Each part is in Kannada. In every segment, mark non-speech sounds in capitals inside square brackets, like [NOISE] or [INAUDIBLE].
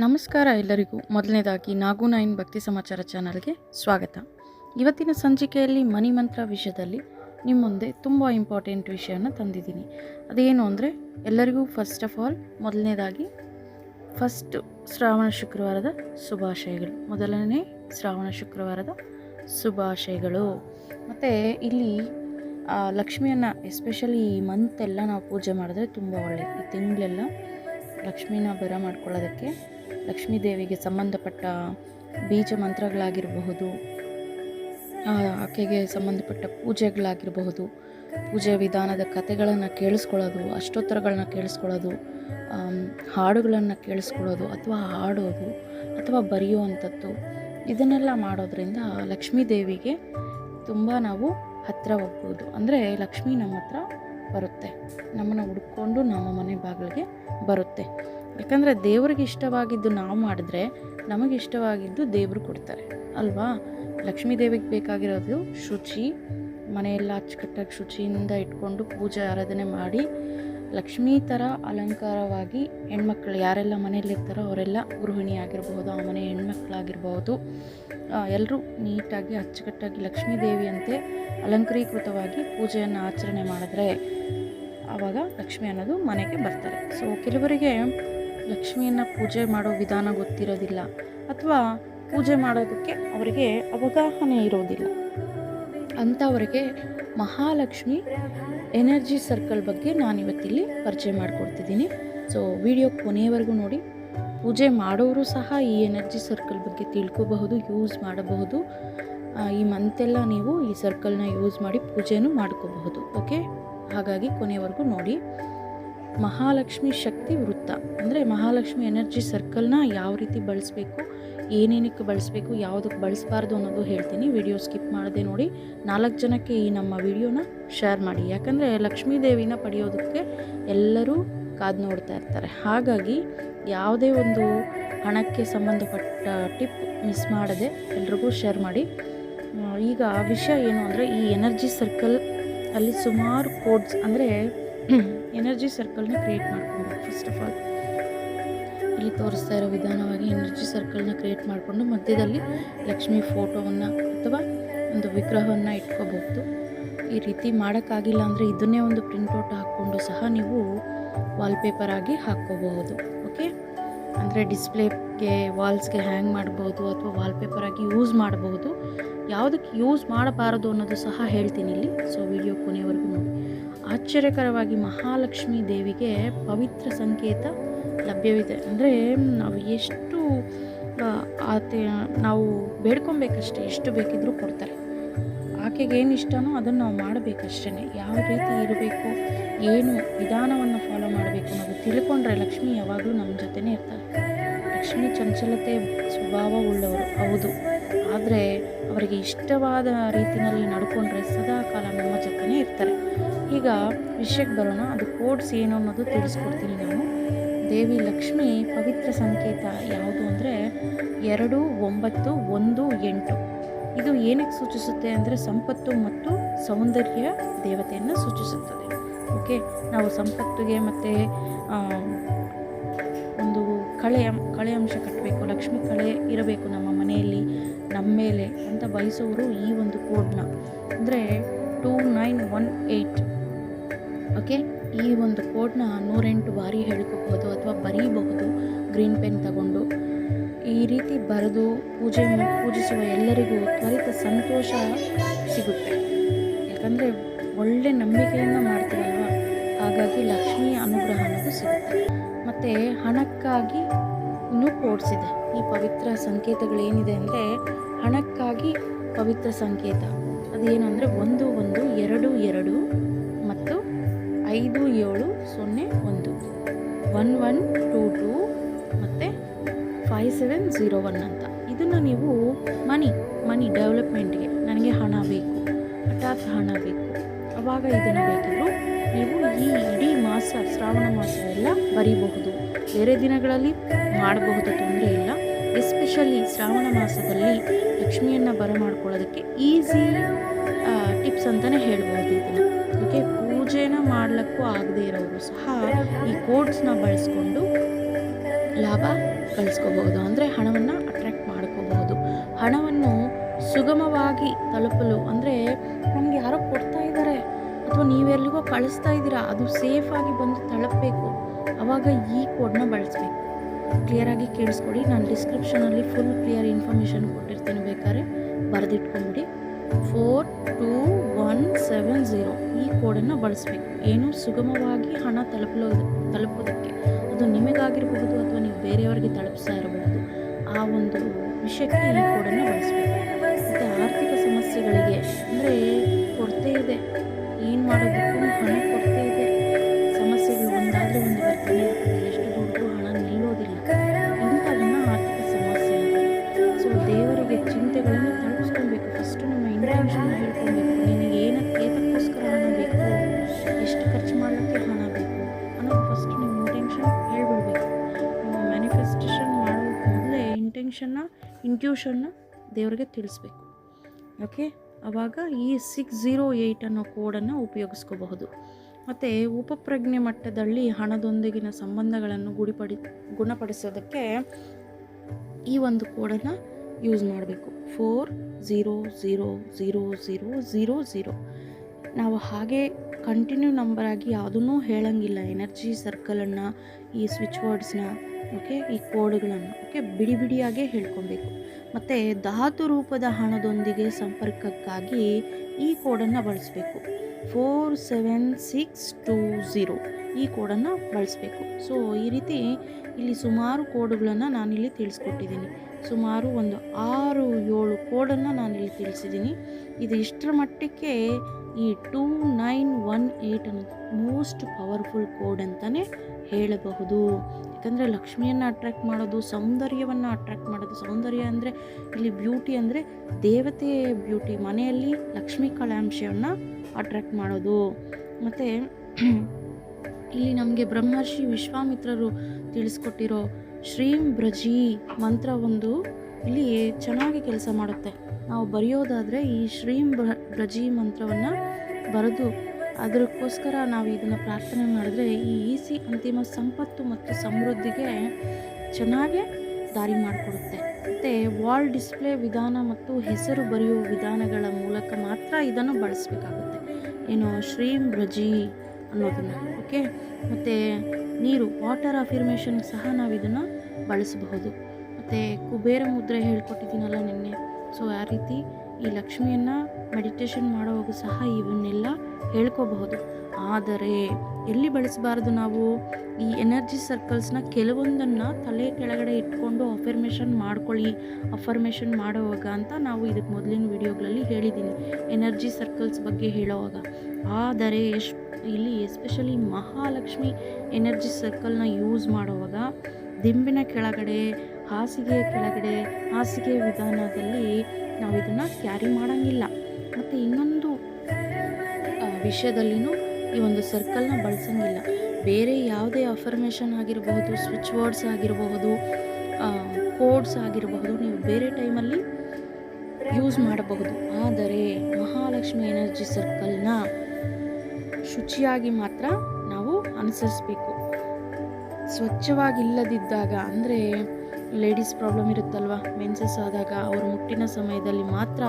ನಮಸ್ಕಾರ ಎಲ್ಲರಿಗೂ. ಮೊದಲನೇದಾಗಿ ನಾಗು ನೈನ್ ಭಕ್ತಿ ಸಮಾಚಾರ ಚಾನಲ್ಗೆ ಸ್ವಾಗತ. ಇವತ್ತಿನ ಸಂಚಿಕೆಯಲ್ಲಿ ಮನಿ ಮಂತ್ರ ವಿಷಯದಲ್ಲಿ ನಿಮ್ಮ ಮುಂದೆ ತುಂಬ ಇಂಪಾರ್ಟೆಂಟ್ ವಿಷಯವನ್ನು ತಂದಿದ್ದೀನಿ. ಅದೇನು ಅಂದರೆ ಎಲ್ಲರಿಗೂ ಫಸ್ಟ್ ಆಫ್ ಆಲ್ ಮೊದಲನೇದಾಗಿ ಫಸ್ಟ್ ಶ್ರಾವಣ ಶುಕ್ರವಾರದ ಶುಭಾಶಯಗಳು. ಮೊದಲನೇ ಶ್ರಾವಣ ಶುಕ್ರವಾರದ ಶುಭಾಶಯಗಳು. ಮತ್ತು ಇಲ್ಲಿ ಲಕ್ಷ್ಮಿಯನ್ನು ಎಸ್ಪೆಷಲಿ ಈ ಮಂತ್ ಎಲ್ಲ ನಾವು ಪೂಜೆ ಮಾಡಿದ್ರೆ ತುಂಬ ಒಳ್ಳೆಯದು ಈ ತಿಂಗಳೆಲ್ಲ ಲಕ್ಷ್ಮೀನ ಬರ ಮಾಡ್ಕೊಳ್ಳೋದಕ್ಕೆ ಲಕ್ಷ್ಮೀ ದೇವಿಗೆ ಸಂಬಂಧಪಟ್ಟ ಬೀಜ ಮಂತ್ರಗಳಾಗಿರಬಹುದು ಆಕೆಗೆ ಸಂಬಂಧಪಟ್ಟ ಪೂಜೆಗಳಾಗಿರಬಹುದು, ಪೂಜೆ ವಿಧಾನದ ಕಥೆಗಳನ್ನು ಕೇಳಿಸ್ಕೊಳ್ಳೋದು, ಅಷ್ಟೋತ್ತರಗಳನ್ನ ಕೇಳಿಸ್ಕೊಳ್ಳೋದು ಹಾಡುಗಳನ್ನು ಕೇಳಿಸ್ಕೊಳ್ಳೋದು ಅಥವಾ ಹಾಡೋದು ಅಥವಾ ಬರೆಯುವಂಥದ್ದು ಇದನ್ನೆಲ್ಲ ಮಾಡೋದ್ರಿಂದ ಲಕ್ಷ್ಮೀ ದೇವಿಗೆ ತುಂಬ ನಾವು ಹತ್ತಿರ ಹೋಗ್ಬೋದು. ಅಂದರೆ ಲಕ್ಷ್ಮೀ ನಮ್ಮ ಹತ್ರ ಬರುತ್ತೆ. ನಮ್ಮನ್ನು ಹುಡ್ಕೊಂಡು ನಮ್ಮ ಮನೆ ಬಾಗಿಲಿಗೆ ಬರುತ್ತೆ. ಯಾಕಂದರೆ ದೇವ್ರಿಗೆ ಇಷ್ಟವಾಗಿದ್ದು ನಾವು ಮಾಡಿದ್ರೆ ನಮಗೆ ಇಷ್ಟವಾಗಿದ್ದು ದೇವರು ಕೊಡ್ತಾರೆ. ಅಲ್ವಾ? ಲಕ್ಷ್ಮೀ ದೇವಿಗೆ ಬೇಕಾಗಿರೋದು ಶುಚಿ, ಮನೆಯೆಲ್ಲ ಅಚ್ಚುಕಟ್ಟಾಗಿ ಶುಚಿಯಿಂದ ಇಟ್ಕೊಂಡು ಪೂಜೆ, ಆರಾಧನೆ ಮಾಡಿ ಲಕ್ಷ್ಮೀ ಥರ ಅಲಂಕಾರವಾಗಿ ಹೆಣ್ಮಕ್ಳು ಯಾರೆಲ್ಲ ಮನೆಯಲ್ಲಿರ್ತಾರೋ ಅವರೆಲ್ಲ ಗೃಹಿಣಿ ಆಗಿರಬಹುದು ಆ ಮನೆ ಹೆಣ್ಮಕ್ಳಾಗಿರ್ಬೋದು ಎಲ್ಲರೂ ನೀಟಾಗಿ ಅಚ್ಚುಕಟ್ಟಾಗಿ ಲಕ್ಷ್ಮೀ ದೇವಿಯಂತೆ ಅಲಂಕರೀಕೃತವಾಗಿ ಪೂಜೆಯನ್ನು ಆಚರಣೆ ಮಾಡಿದ್ರೆ ಆವಾಗ ಲಕ್ಷ್ಮಿ ಅನ್ನೋದು ಮನೆಗೆ ಬರ್ತಾರೆ. ಸೊ ಕೆಲವರಿಗೆ ಲಕ್ಷ್ಮಿಯನ್ನು ಪೂಜೆ ಮಾಡೋ ವಿಧಾನ ಗೊತ್ತಿರೋದಿಲ್ಲ ಅಥವಾ ಪೂಜೆ ಮಾಡೋದಕ್ಕೆ ಅವರಿಗೆ ಅವಗಾಹನೆ ಇರೋದಿಲ್ಲ. ಅಂಥವರಿಗೆ ಮಹಾಲಕ್ಷ್ಮಿ ಎನರ್ಜಿ ಸರ್ಕಲ್ ಬಗ್ಗೆ ನಾನು ಇವತ್ತಿಲ್ಲಿ ಪರಿಚಯ ಮಾಡಿಕೊಡ್ತಿದ್ದೀನಿ. ಸೊ, ವಿಡಿಯೋ ಕೊನೆಯವರೆಗೂ ನೋಡಿ. ಪೂಜೆ ಮಾಡೋರು ಸಹ ಈ ಎನರ್ಜಿ ಸರ್ಕಲ್ ಬಗ್ಗೆ ತಿಳ್ಕೋಬಹುದು, ಯೂಸ್ ಮಾಡಬಹುದು. ಈ ಮಂತೆಲ್ಲ ನೀವು ಈ ಸರ್ಕಲ್ನ ಯೂಸ್ ಮಾಡಿ ಪೂಜೆನೂ ಮಾಡ್ಕೋಬಹುದು. ಓಕೆ? ಹಾಗಾಗಿ ಕೊನೆಯವರೆಗೂ ನೋಡಿ. ಮಹಾಲಕ್ಷ್ಮಿ ಶಕ್ತಿ ವೃತ್ತ. ಅಂದರೆ ಮಹಾಲಕ್ಷ್ಮಿ ಎನರ್ಜಿ ಸರ್ಕಲ್ನ ಯಾವ ರೀತಿ ಬಳಸಬೇಕು, ಏನೇನಕ್ಕೆ ಬಳಸಬೇಕು, ಯಾವುದಕ್ಕೆ ಬಳಸಬಾರ್ದು ಅನ್ನೋದು ಹೇಳ್ತೀನಿ. ವಿಡಿಯೋ ಸ್ಕಿಪ್ ಮಾಡದೆ ನೋಡಿ. ನಾಲ್ಕು ಜನಕ್ಕೆ ಈ ನಮ್ಮ ವಿಡಿಯೋನ ಶೇರ್ ಮಾಡಿ. ಯಾಕಂದರೆ ಲಕ್ಷ್ಮೀ ದೇವಿನ ಪಡೆಯೋದಕ್ಕೆ ಎಲ್ಲರೂ ಕಾದು ನೋಡ್ತಾ ಇರ್ತಾರೆ. ಹಾಗಾಗಿ ಯಾವುದೇ ಒಂದು ಹಣಕ್ಕೆ ಸಂಬಂಧಪಟ್ಟ ಟಿಪ್ ಮಿಸ್ ಮಾಡದೆ ಎಲ್ರಿಗೂ ಶೇರ್ ಮಾಡಿ. ಈಗ ವಿಷಯ ಏನು ಅಂದರೆ ಈ ಎನರ್ಜಿ ಸರ್ಕಲ್ ಅಲ್ಲಿ ಸುಮಾರು ಕೋಡ್ಸ್ ಅಂದರೆ ಎನರ್ಜಿ ಸರ್ಕಲ್ನ ಕ್ರಿಯೇಟ್ ಮಾಡ್ಕೊಂಡು ಫಸ್ಟ್ ಆಫ್ ಆಲ್ ಇಲ್ಲಿ ತೋರಿಸ್ತಾ ಇರೋ ವಿಧಾನವಾಗಿ ಎನರ್ಜಿ ಸರ್ಕಲ್ನ ಕ್ರಿಯೇಟ್ ಮಾಡಿಕೊಂಡು ಮಧ್ಯದಲ್ಲಿ ಲಕ್ಷ್ಮಿ ಫೋಟೋವನ್ನು ಅಥವಾ ಒಂದು ವಿಗ್ರಹವನ್ನು ಇಟ್ಕೋಬಹುದು. ಈ ರೀತಿ ಮಾಡೋಕ್ಕಾಗಿಲ್ಲ ಅಂದರೆ ಇದನ್ನೇ ಒಂದು ಪ್ರಿಂಟೌಟ್ ಹಾಕ್ಕೊಂಡು ಸಹ ನೀವು ವಾಲ್ಪೇಪರ್ ಆಗಿ ಹಾಕ್ಕೋಬಹುದು ಓಕೆ ಅಂದರೆ ಡಿಸ್ಪ್ಲೇಗೆ ವಾಲ್ಸ್ಗೆ ಹ್ಯಾಂಗ್ ಮಾಡ್ಬೋದು ಅಥವಾ ವಾಲ್ಪೇಪರ್ ಆಗಿ ಯೂಸ್ ಮಾಡಬಹುದು ಯಾವುದಕ್ಕೆ ಯೂಸ್ ಮಾಡಬಾರದು ಅನ್ನೋದು ಸಹ ಹೇಳ್ತೀನಿ ಇಲ್ಲಿ. ಸೊ ವಿಡಿಯೋ ಕೊನೆವರೆಗೂ ನೋಡಿ. ಆಶ್ಚರ್ಯಕರವಾಗಿ ಮಹಾಲಕ್ಷ್ಮಿ ದೇವಿಗೆ ಪವಿತ್ರ ಸಂಕೇತ ಲಭ್ಯವಿದೆ. ಅಂದರೆ ನಾವು ಎಷ್ಟು ಆತ, ನಾವು ಬೇಡ್ಕೊಬೇಕಷ್ಟೇ, ಎಷ್ಟು ಬೇಕಿದ್ರೂ ಕೊಡ್ತಾರೆ. ಆಕೆಗೆ ಏನು ಇಷ್ಟನೋ ಅದನ್ನು ನಾವು ಮಾಡಬೇಕಷ್ಟೇ ಯಾವ ರೀತಿ ಇರಬೇಕು, ಏನು ವಿಧಾನವನ್ನು ಫಾಲೋ ಮಾಡಬೇಕು ಅನ್ನೋದು ತಿಳ್ಕೊಂಡ್ರೆ ಲಕ್ಷ್ಮಿ ಯಾವಾಗಲೂ ನಮ್ಮ ಜೊತೆನೇ ಇರ್ತಾರೆ ಲಕ್ಷ್ಮಿ ಚಂಚಲತೆ ಸ್ವಭಾವ ಉಳ್ಳವರು, ಹೌದು. ಆದರೆ ಅವರಿಗೆ ಇಷ್ಟವಾದ ರೀತಿಯಲ್ಲಿ ನಡ್ಕೊಂಡ್ರೆ ಸದಾ ಕಾಲ ನಮ್ಮ ಜೊತೆನೇ ಇರ್ತಾರೆ ಈಗ ವಿಷಯಕ್ಕೆ ಬರೋಣ. ಅದು ಕೋಡ್ಸ್ ಏನು ಅನ್ನೋದು ತಿಳಿಸ್ಕೊಡ್ತೀನಿ ನಾನು. ದೇವಿ ಲಕ್ಷ್ಮಿ ಪವಿತ್ರ ಸಂಕೇತ ಯಾವುದು ಅಂದರೆ ಎರಡು, ಒಂಬತ್ತು, ಒಂದು, ಎಂಟು. ಇದು ಏನಕ್ಕೆ ಸೂಚಿಸುತ್ತೆ ಅಂದರೆ ಸಂಪತ್ತು ಮತ್ತು ಸೌಂದರ್ಯ ದೇವತೆಯನ್ನು ಸೂಚಿಸುತ್ತದೆ. ಓಕೆ, ನಾವು ಸಂಪತ್ತಿಗೆ ಮತ್ತು ಒಂದು ಕಳೆ ಕಳೆ ಅಂಶ ಕಟ್ಟಬೇಕು, ಲಕ್ಷ್ಮಿ ಕಳೆ ಇರಬೇಕು ನಮ್ಮ ಮನೆಯಲ್ಲಿ, ನಮ್ಮ ಮೇಲೆ ಅಂತ ಬಯಸೋರು ಈ ಒಂದು ಕೋಡ್ನ. ಅಂದರೆ two nine one eight okay ಈ ಒಂದು ಕೋಡ್ನ ನೂರೆಂಟು ಬಾರಿ ಹೇಳ್ಕೋಬಹುದು ಅಥವಾ ಬರೀಬಹುದು, ಗ್ರೀನ್ ಪೆನ್ ತಗೊಂಡು. ಈ ರೀತಿ ಬರೆದು ಪೂಜೆ ಪೂಜಿಸುವ ಎಲ್ಲರಿಗೂ ತ್ವರಿತ ಸಂತೋಷ ಸಿಗುತ್ತೆ. ಯಾಕಂದರೆ ಒಳ್ಳೆ ನಂಬಿಕೆಯನ್ನು ಮಾಡ್ತೀವಲ್ವ ಹಾಗಾಗಿ ಲಕ್ಷ್ಮಿಯ ಅನುಗ್ರಹ ಅನ್ನೋದು ಸಿಗುತ್ತೆ. ಮತ್ತು ಹಣಕ್ಕಾಗಿ ಇನ್ನೂ ಇದೆ. ಈ ಪವಿತ್ರ ಸಂಕೇತಗಳೇನಿದೆ ಅಂದರೆ ಹಣಕ್ಕಾಗಿ ಪವಿತ್ರ ಸಂಕೇತ. ಅದೇನಂದರೆ ಒಂದು ಒಂದು ಎರಡು ಎರಡು ಐದು ಏಳು ಸೊನ್ನೆ ಒಂದು. ಒನ್ ಒನ್ ಟೂ ಟೂ ಮತ್ತು ಫೈವ್ ಸೆವೆನ್ ಝೀರೋ ಒನ್ ಅಂತ. ಇದನ್ನು ನೀವು ಮನಿ ಮನಿ ಡೆವಲಪ್ಮೆಂಟ್ಗೆ ನನಗೆ ಹಣ ಬೇಕು, ಹಠಾತ್ ಹಣ ಬೇಕು. ಅವಾಗ ಇದನ್ನು ಬೇಕಿದ್ರು ನೀವು ಈ ಇಡೀ ಮಾಸ, ಶ್ರಾವಣ ಮಾಸವೆಲ್ಲ ಬರೀಬಹುದು. ಬೇರೆ ದಿನಗಳಲ್ಲಿ ಮಾಡಬಹುದು, ತೊಂದರೆ ಇಲ್ಲ. ಎಸ್ಪೆಷಲಿ ಶ್ರಾವಣ ಮಾಸದಲ್ಲಿ ಲಕ್ಷ್ಮಿಯನ್ನು ಬರಮಾಡ್ಕೊಳ್ಳೋದಕ್ಕೆ ಈಸಿ ಟಿಪ್ಸ್ ಅಂತಲೇ ಹೇಳ್ಬೋದು ಇದನ್ನು. ಓಕೆ ಪೂಜೆನ ಮಾಡಲಿಕ್ಕೂ ಆಗದೇ ಇರೋರು ಸಹ ಈ ಕೋಡ್ಸ್ನ ಬಳಸ್ಕೊಂಡು ಲಾಭ ಗಳಿಸ್ಕೋಬಹುದು ಅಂದರೆ ಹಣವನ್ನು ಅಟ್ರ್ಯಾಕ್ಟ್ ಮಾಡ್ಕೋಬಹುದು. ಹಣವನ್ನು ಸುಗಮವಾಗಿ ತಲುಪಲು, ಅಂದರೆ ನಮ್ಗೆ ಯಾರೋ ಕೊಡ್ತಾ ಇದ್ದಾರೆ ಅಥವಾ ನೀವೆಲ್ಲಿಗೋ ಕಳಿಸ್ತಾ ಇದ್ದೀರಾ, ಅದು ಸೇಫಾಗಿ ಬಂದು ತಲುಪಬೇಕು. ಆವಾಗ ಈ ಕೋಡ್ನ ಬಳಸಬೇಕು. ಕ್ಲಿಯರಾಗಿ ಕೇಳಿಸ್ಕೊಡಿ. ನಾನು ಡಿಸ್ಕ್ರಿಪ್ಷನಲ್ಲಿ ಫುಲ್ ಕ್ಲಿಯರ್ ಇನ್ಫಾರ್ಮೇಷನ್ ಕೊಟ್ಟಿರ್ತೀನಿ ಬೇಕಾದ್ರೆ. ಬರೆದಿಟ್ಕೊಂಬಿಡಿ. Four two one seven zero ಈ ಕೋಡನ್ನು ಬಳಸಬೇಕು. ಏನು ಸುಗಮವಾಗಿ ಹಣ ತಲುಪಲು ತಲುಪೋದಕ್ಕೆ. ಅದು ನಿಮಗಾಗಿರಬಹುದು ಅಥವಾ ನೀವು ಬೇರೆಯವರಿಗೆ ತಲುಪಿಸ್ತಾ ಇರಬಹುದು. ಆ ಒಂದು ವಿಷಯಕ್ಕೆ ಈ ಕೋಡನ್ನು ಬಳಸಬೇಕು. ಮತ್ತು ಆರ್ಥಿಕ ಸಮಸ್ಯೆಗಳಿಗೆ ಅಂದರೆ ಕೊರತೆ ಇದೆ. ಏನು ಮಾಡೋದಕ್ಕೂ ಹಣ ಕೊರತೆ ಇಂಟ್ಯೂಷನ್ನ ದೇವರಿಗೆ ತಿಳಿಸ್ಬೇಕು. ಓಕೆ? ಆವಾಗ ಈ ಸಿಕ್ಸ್ ಝೀರೋ ಏಯ್ಟ್ ಅನ್ನೋ ಕೋಡನ್ನು ಉಪಯೋಗಿಸ್ಕೋಬಹುದು. ಮತ್ತು ಉಪಪ್ರಜ್ಞೆ ಮಟ್ಟದಲ್ಲಿ ಹಣದೊಂದಿಗಿನ ಸಂಬಂಧಗಳನ್ನು ಗುಡಿಪಡಿ, ಗುಣಪಡಿಸೋದಕ್ಕೆ ಈ ಒಂದು ಕೋಡನ್ನು ಯೂಸ್ ಮಾಡಬೇಕು. Four zero zero zero zero zero zero ನಾವು ಹಾಗೆ ಕಂಟಿನ್ಯೂ ನಂಬರಾಗಿ ಯಾವುದನ್ನೂ ಹೇಳಂಗಿಲ್ಲ. ಎನರ್ಜಿ ಸರ್ಕಲನ್ನು ಈ ಸ್ವಿಚ್ ವರ್ಡ್ಸ್ನ ಓಕೆ? ಈ ಕೋಡ್ಗಳನ್ನು, ಓಕೆ? ಬಿಡಿ ಬಿಡಿಯಾಗೇ ಹೇಳ್ಕೊಬೇಕು. ಮತ್ತು ಧಾತು ರೂಪದ ಹಣದೊಂದಿಗೆ ಸಂಪರ್ಕಕ್ಕಾಗಿ ಈ ಕೋಡನ್ನು ಬಳಸಬೇಕು. Four seven six two zero ಈ ಕೋಡನ್ನು ಬಳಸಬೇಕು. ಸೊ, ಈ ರೀತಿ ಇಲ್ಲಿ ಸುಮಾರು ಕೋಡ್ಗಳನ್ನು ನಾನಿಲ್ಲಿ ತಿಳಿಸ್ಕೊಟ್ಟಿದ್ದೀನಿ. ಸುಮಾರು ಒಂದು ಆರು ಏಳು ಕೋಡನ್ನು ನಾನಿಲ್ಲಿ ತಿಳಿಸಿದ್ದೀನಿ. ಇದು ಇಷ್ಟರ ಮಟ್ಟಕ್ಕೆ ಈ ಟೂ ನೈನ್ ಒನ್ ಏಯ್ಟ್ ಅನ್ನೋದು ಮೋಸ್ಟ್ ಪವರ್ಫುಲ್ ಕೋಡ್ ಅಂತಲೇ ಹೇಳಬಹುದು. ಯಾಕಂದರೆ ಲಕ್ಷ್ಮಿಯನ್ನು ಅಟ್ರ್ಯಾಕ್ಟ್ ಮಾಡೋದು, ಸೌಂದರ್ಯವನ್ನು ಅಟ್ರ್ಯಾಕ್ಟ್ ಮಾಡೋದು. ಸೌಂದರ್ಯ ಅಂದರೆ ಇಲ್ಲಿ ಬ್ಯೂಟಿ ಅಂದರೆ ದೇವತೆ ಬ್ಯೂಟಿ ಮನೆಯಲ್ಲಿ ಲಕ್ಷ್ಮೀ ಕಳಾಂಶವನ್ನು ಅಟ್ರ್ಯಾಕ್ಟ್ ಮಾಡೋದು. ಮತ್ತು [CLEARS THROAT] ಇಲ್ಲಿ ನಮಗೆ ಬ್ರಹ್ಮರ್ಷಿ ವಿಶ್ವಾಮಿತ್ರರು ತಿಳಿಸ್ಕೊಟ್ಟಿರೋ ಶ್ರೀಂ ಬ್ರಜಿ ಮಂತ್ರ ಒಂದು ಇಲ್ಲಿ ಚೆನ್ನಾಗಿ ಕೆಲಸ ಮಾಡುತ್ತೆ. ನಾವು ಬರೆಯೋದಾದರೆ ಈ ಶ್ರೀಂ ಬ್ರ, ಬ್ರಜಿ ಮಂತ್ರವನ್ನು ಬರೆದು ಅದಕ್ಕೋಸ್ಕರ ನಾವು ಇದನ್ನು ಪ್ರಾರ್ಥನೆ ಮಾಡಿದ್ರೆ ಈ ಈಸಿ ಅಂತಿಮ ಸಂಪತ್ತು ಮತ್ತು ಸಮೃದ್ಧಿಗೆ ಚೆನ್ನಾಗೇ ದಾರಿ ಮಾಡಿಕೊಡುತ್ತೆ. ಮತ್ತು ವಾಲ್ ಡಿಸ್ಪ್ಲೇ ವಿಧಾನ ಮತ್ತು ಹೆಸರು ಬರೆಯುವ ವಿಧಾನಗಳ ಮೂಲಕ ಮಾತ್ರ ಇದನ್ನು ಬಳಸಬೇಕಾಗುತ್ತೆ. ಏನು ಶ್ರೀಮ್ ಬ್ರಜಿ ಅನ್ನೋದನ್ನು ಓಕೆ ಮತ್ತು ನೀರು ವಾಟರ್ ಅಫಿರ್ಮೇಷನ್ ಸಹ ನಾವು ಇದನ್ನು ಬಳಸಬಹುದು. ಮತ್ತು ಕುಬೇರ ಮುದ್ರೆ ಹೇಳ್ಕೊಟ್ಟಿದ್ದೀನಲ್ಲ ನಿನ್ನೆ. ಸೊ ಆ ರೀತಿ ಈ ಲಕ್ಷ್ಮಿಯನ್ನು ಮೆಡಿಟೇಷನ್ ಮಾಡುವಾಗ ಸಹ ಇವನ್ನೆಲ್ಲ ಹೇಳ್ಕೋಬಹುದು. ಆದರೆ ಎಲ್ಲಿ ಬಳಸಬಾರ್ದು ನಾವು? ಈ ಎನರ್ಜಿ ಸರ್ಕಲ್ಸ್ನ ಕೆಲವೊಂದನ್ನು ತಲೆ ಕೆಳಗಡೆ ಇಟ್ಕೊಂಡು ಅಫರ್ಮೇಷನ್ ಮಾಡ್ಕೊಳ್ಳಿ. ಅಫರ್ಮೇಷನ್ ಮಾಡೋವಾಗ ಅಂತ ನಾವು ಇದಕ್ಕೆ ಮೊದಲಿನ ವಿಡಿಯೋಗಳಲ್ಲಿ ಹೇಳಿದ್ದೀನಿ ಎನರ್ಜಿ ಸರ್ಕಲ್ಸ್ ಬಗ್ಗೆ ಹೇಳೋವಾಗ. ಆದರೆ ಎಷ್ಟು ಇಲ್ಲಿ ಎಸ್ಪೆಷಲಿ ಮಹಾಲಕ್ಷ್ಮಿ ಎನರ್ಜಿ ಸರ್ಕಲ್ನ ಯೂಸ್ ಮಾಡುವಾಗ, ದಿಂಬಿನ ಕೆಳಗಡೆ ಹಾಸಿಗೆಯ ಕೆಳಗಡೆ ಹಾಸಿಗೆ ವಿಧಾನದಲ್ಲಿ ನಾವು ಇದನ್ನು ಕ್ಯಾರಿ ಮಾಡೋಂಗಿಲ್ಲ. ಮತ್ತು ಇನ್ನೊಂದು ವಿಷಯದಲ್ಲಿನೂ ಈ ಒಂದು ಸರ್ಕಲ್ನ ಬಳಸಂಗಿಲ್ಲ. ಬೇರೆ ಯಾವುದೇ ಅಫರ್ಮೇಷನ್ ಆಗಿರಬಹುದು ಸ್ವಿಚ್ ವರ್ಡ್ಸ್ ಆಗಿರಬಹುದು ಕೋಡ್ಸ್ ಆಗಿರಬಹುದು, ನೀವು ಬೇರೆ ಟೈಮಲ್ಲಿ ಯೂಸ್ ಮಾಡಬಹುದು. ಆದರೆ ಮಹಾಲಕ್ಷ್ಮಿ ಎನರ್ಜಿ ಸರ್ಕಲ್ನ ಶುಚಿಯಾಗಿ ಮಾತ್ರ ನಾವು ಅನುಸರಿಸಬೇಕು. ಸ್ವಚ್ಛವಾಗಿಲ್ಲದಿದ್ದಾಗ ಅಂದರೆ ಲೇಡೀಸ್ ಪ್ರಾಬ್ಲಮ್ ಇರುತ್ತಲ್ವ? ಮೆನ್ಸಸ್ ಆದಾಗ ಅವರು ಮುಟ್ಟಿನ ಸಮಯದಲ್ಲಿ ಮಾತ್ರ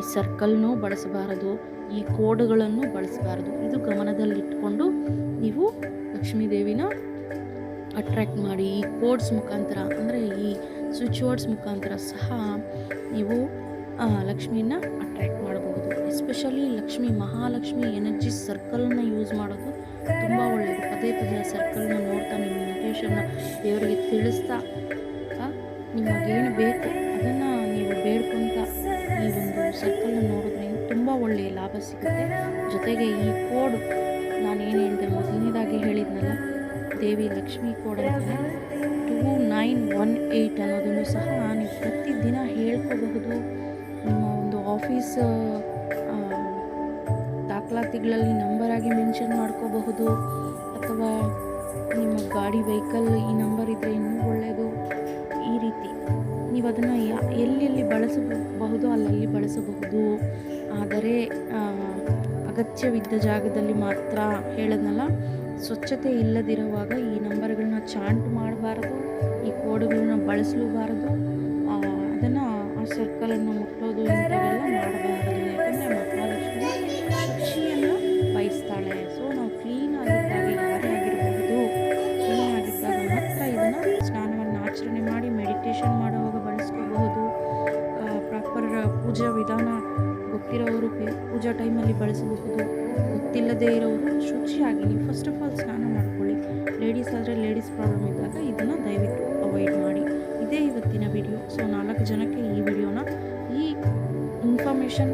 ಈ ಸರ್ಕಲ್ನೂ ಬಳಸಬಾರದು, ಈ ಕೋಡ್ಗಳನ್ನು ಬಳಸಬಾರದು. ಇದು ಗಮನದಲ್ಲಿಟ್ಕೊಂಡು ನೀವು ಲಕ್ಷ್ಮೀ ದೇವಿನ ಅಟ್ರ್ಯಾಕ್ಟ್ ಮಾಡಿ, ಈ ಕೋಡ್ಸ್ ಮುಖಾಂತರ ಅಂದರೆ ಈ ಸ್ವಿಚ್ ವರ್ಡ್ಸ್ ಮುಖಾಂತರ ಸಹ ನೀವು ಲಕ್ಷ್ಮಿಯನ್ನು ಅಟ್ರ್ಯಾಕ್ಟ್ ಮಾಡಬಹುದು. ಎಸ್ಪೆಷಲಿ ಲಕ್ಷ್ಮಿ, ಮಹಾಲಕ್ಷ್ಮಿ ಎನರ್ಜಿ ಸರ್ಕಲ್ನ ಯೂಸ್ ಮಾಡೋದು ತುಂಬ ಒಳ್ಳೆಯದು ಪದೇ ಪದೇ ಸರ್ಕಲ್ನ ನೋಡ್ತಾ ನಿಮ್ಮ ಇಂಟೇಷನ್ನ ದೇವರಿಗೆ ತಿಳಿಸ್ತಾ ನಿಮಗೇನು ಬೇಕು ಅದನ್ನು ನೀವು ಬೇಡ್ಕೊಂತ ಈ ಒಂದು ಸರ್ಕಲ್ನ ನೋಡಿದ್ರೆ ತುಂಬ ಒಳ್ಳೆಯ ಲಾಭ ಸಿಗುತ್ತೆ. ಜೊತೆಗೆ ಈ ಕೋಡ್ ನಾನು ಏನು ಹೇಳಿದೆ ಮೊದಲನೇದಾಗಿ ಹೇಳಿದ್ನಲ್ಲ, ದೇವಿ ಲಕ್ಷ್ಮಿ ಕೋಡ್ ಅಂತಾನೆ ಟೂ ನೈನ್ ಒನ್ ಏಯ್ಟ್ ಅನ್ನೋದನ್ನು ಸಹ ನೀವು ಪ್ರತಿದಿನ ಹೇಳ್ಕೋಬಹುದು. ನಿಮ್ಮ ಒಂದು ಆಫೀಸ್ ದಾಖಲಾತಿಗಳಲ್ಲಿ ನಂಬರಾಗಿ ಮೆನ್ಷನ್ ಮಾಡ್ಕೋಬಹುದು. ಅಥವಾ ನಿಮ್ಮ ಗಾಡಿ ವೆಹಿಕಲ್ ಈ ನಂಬರ್ ಇದ್ದರೆ ಇನ್ನೂ ನೀವು ಅದನ್ನು ಎಲ್ಲೆಲ್ಲಿ ಬಳಸಬಹುದು, ಅಲ್ಲಲ್ಲಿ ಬಳಸಬಹುದು. ಆದರೆ ಅಗತ್ಯವಿದ್ದ ಜಾಗದಲ್ಲಿ ಮಾತ್ರ ಹೇಳದ್ನಲ್ಲ, ಸ್ವಚ್ಛತೆ ಇಲ್ಲದಿರುವಾಗ ಈ ನಂಬರ್ಗಳನ್ನ ಚಾಂಟ್ ಮಾಡಬಾರ್ದು, ಈ ಕೋಡ್ಗಳನ್ನ ಬಳಸಲೂಬಾರದು. ಅದನ್ನು ಆ ಸರ್ಕಲನ್ನು ಮುಟ್ಟೋದು ಜನಕ್ಕೆ ಈ ವಿಡಿಯೋನ ಈ ಇನ್ಫಾರ್ಮೇಷನ್